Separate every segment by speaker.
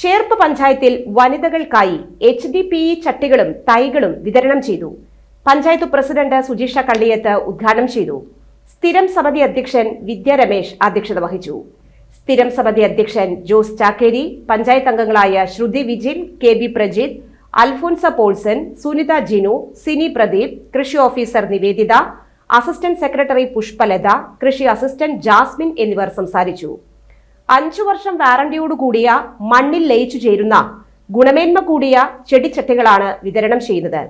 Speaker 1: ചേർപ്പ് പഞ്ചായത്തിൽ വനിതകൾക്കായി H D P E ചട്ടികളും തൈകളും വിതരണം ചെയ്തു. പഞ്ചായത്ത് പ്രസിഡന്റ് സുജീഷ കള്ളിയത്ത് ഉദ്ഘാടനം ചെയ്തു. സ്ഥിരം സമിതി അധ്യക്ഷൻ വിദ്യ രമേശ് അധ്യക്ഷത വഹിച്ചു. സ്ഥിരം സമിതി അധ്യക്ഷൻ ജോസ് ചാക്കേരി പഞ്ചായത്ത് അംഗങ്ങളായ ശ്രുതി വിജിൻ കെ ബി പ്രജിത് അൽഫോൻസ പോൾസൺ സുനിത ജിനു സിനി പ്രദീപ് കൃഷി officer Niveditha assistant secretary Pushpalatha കൃഷി അസിസ്റ്റന്റ് ജാസ്മിൻ എന്നിവർ സംസാരിച്ചു. അഞ്ചു വർഷം വാറണ്ടിയോടുകൂടിയ മണ്ണിൽ ലയിച്ചു ചേരുന്ന ഗുണമേന്മ കൂടിയ ചെടിച്ചട്ടികളാണ് വിതരണം ചെയ്യുന്നത്.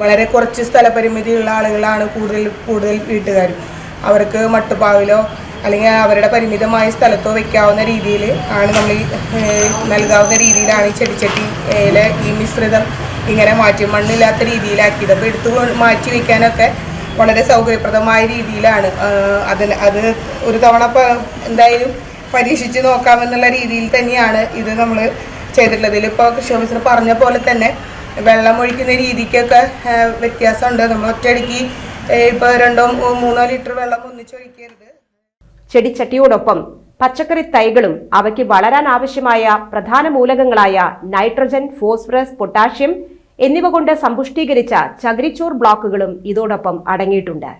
Speaker 2: വളരെ കുറച്ച് സ്ഥലപരിമിതിയുള്ള ആളുകളാണ് കൂടുതൽ കൂടുതൽ വീട്ടുകാരും. അവർക്ക് മട്ടുപാവിലോ അല്ലെങ്കിൽ അവരുടെ പരിമിതമായ സ്ഥലത്തോ വെക്കാവുന്ന രീതിയിൽ ആണ് നമ്മൾ നൽകാവുന്ന രീതിയിലാണ് ഈ ചെടിച്ചട്ടിയിലെ ഈ മിശ്രിതം ഇങ്ങനെ മാറ്റി മണ്ണില്ലാത്ത രീതിയിലാക്കിയത്. അപ്പോൾ എടുത്തു മാറ്റി വയ്ക്കാനൊക്കെ വളരെ സൗകര്യപ്രദമായ രീതിയിലാണ് അതിന് അത് ഒരു തവണ എന്തായാലും പരീക്ഷിച്ച് നോക്കാമെന്നുള്ള രീതിയിൽ തന്നെയാണ് ഇത് നമ്മൾ ചെയ്തിട്ടുള്ളത്. ഇതിലിപ്പോൾ കൃഷി ഓഫീസർ പറഞ്ഞ പോലെ തന്നെ വെള്ളം ഒഴിക്കുന്ന രീതിക്കൊക്കെ വ്യത്യാസമുണ്ട്. നമ്മൾ ഒറ്റയടിക്ക് ഇപ്പോൾ രണ്ടോ മൂന്നോ ലിറ്റർ വെള്ളം ഒന്നിച്ചൊഴിക്കരുത്
Speaker 1: ചെടിച്ചട്ടിയോടൊപ്പം പച്ചക്കറി തൈകളും അവയ്ക്ക് വളരാൻ ആവശ്യമായ പ്രധാന മൂലകങ്ങളായ നൈട്രജൻ ഫോസ്ഫറസ് പൊട്ടാഷ്യം എന്നിവ കൊണ്ട് സമ്പുഷ്ടീകരിച്ച ചകിരിച്ചോർ ബ്ലോക്കുകളും ഇതോടൊപ്പം അടങ്ങിയിട്ടുണ്ട്.